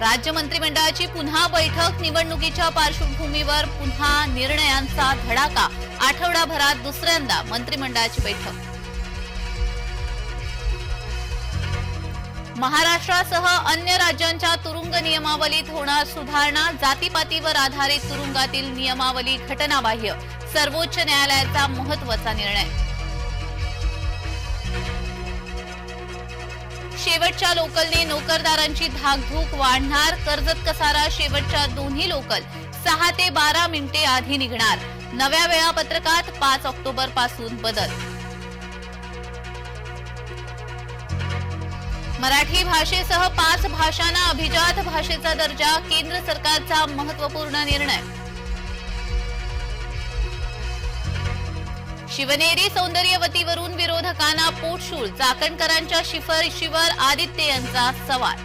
राज्य मंत्रिमंडळाची पुन्हा बैठक निवडणुकीच्या पार्श्वभूमीवर पुन्हा निर्णयांचा धडाका आठवडाभरात दुसऱ्यांदा मंत्रिमंडळाची बैठक. महाराष्ट्रासह अन्य राज्यांच्या तुरुंग नियमावलीत होणार सुधारणा जातीपातीवर आधारित तुरुंगातील नियमावली घटनाबाह्य सर्वोच्च न्यायालयाचा महत्त्वाचा निर्णय. शेवटच्या लोकलने नोकरदारांची धाकधूक वाढणार. कर्जत कसारा शेवटच्या दोन्ही लोकल सहा ते बारा मिनिटे आधी निघणार. नव्या वेळापत्रकात पाच ऑक्टोबरपासून बदल. मराठी भाषेसह पाच भाषांना अभिजात भाषेचा दर्जा केंद्र सरकारचा महत्त्वपूर्ण निर्णय. शिवनेरी सौंदर्यवतीवरून विरोधकांना पोटशूळ चाकणकरांच्या शिफारशीवर आदित्य यांचा सवाल.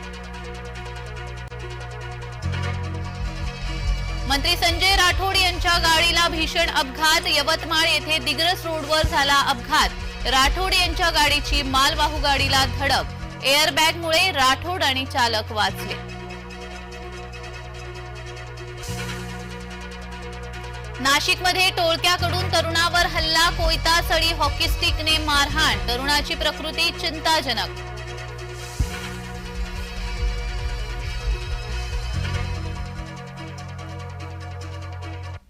मंत्री संजय राठोड यांच्या गाडीला भीषण अपघात यवतमाळ येथे दिग्रस रोडवर झाला अपघात. राठोड यांच्या गाडीची मालवाहू गाडीला धडक. एअरबॅगमुळे राठोड आणि चालक वाचले. नाशिकमध्ये टोळक्याकडून तरुणावर हल्ला कोयता सळी हॉकी स्टिकने मारहाण तरुणाची प्रकृती चिंताजनक